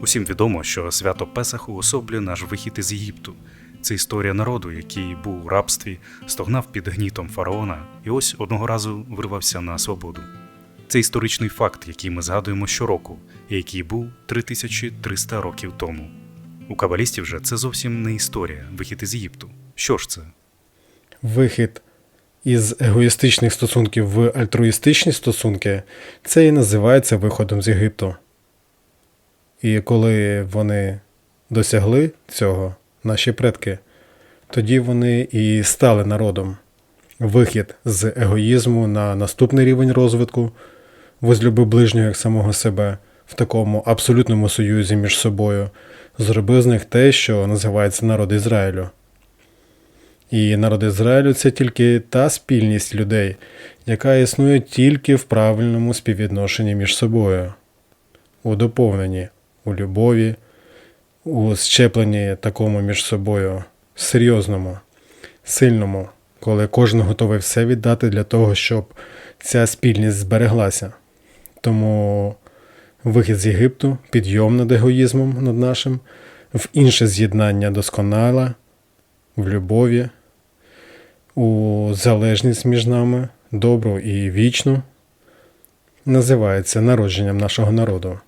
Усім відомо, що свято Песах уособлює наш вихід із Єгипту. Це історія народу, який був у рабстві, стогнав під гнітом фараона і ось одного разу вирвався на свободу. Це історичний факт, який ми згадуємо щороку, і який був 3300 років тому. У кабалістів же це зовсім не історія, вихід із Єгипту. Що ж це? Вихід із егоїстичних стосунків в альтруїстичні стосунки це і називається виходом з Єгипту. І коли вони досягли цього, наші предки, тоді вони і стали народом. Вихід з егоїзму на наступний рівень розвитку, возлюби ближнього як самого себе в такому абсолютному союзі між собою, зробив з них те, що називається народ Ізраїлю. І народ Ізраїлю це тільки та спільність людей, яка існує тільки в правильному співвідношенні між собою, у доповненні, у любові, у щепленні такому між собою, серйозному, сильному, коли кожен готовий все віддати для того, щоб ця спільність збереглася. Тому вихід з Єгипту, підйом над егоїзмом над нашим, в інше з'єднання досконале, в любові, у залежність між нами, добру і вічну, називається народженням нашого народу.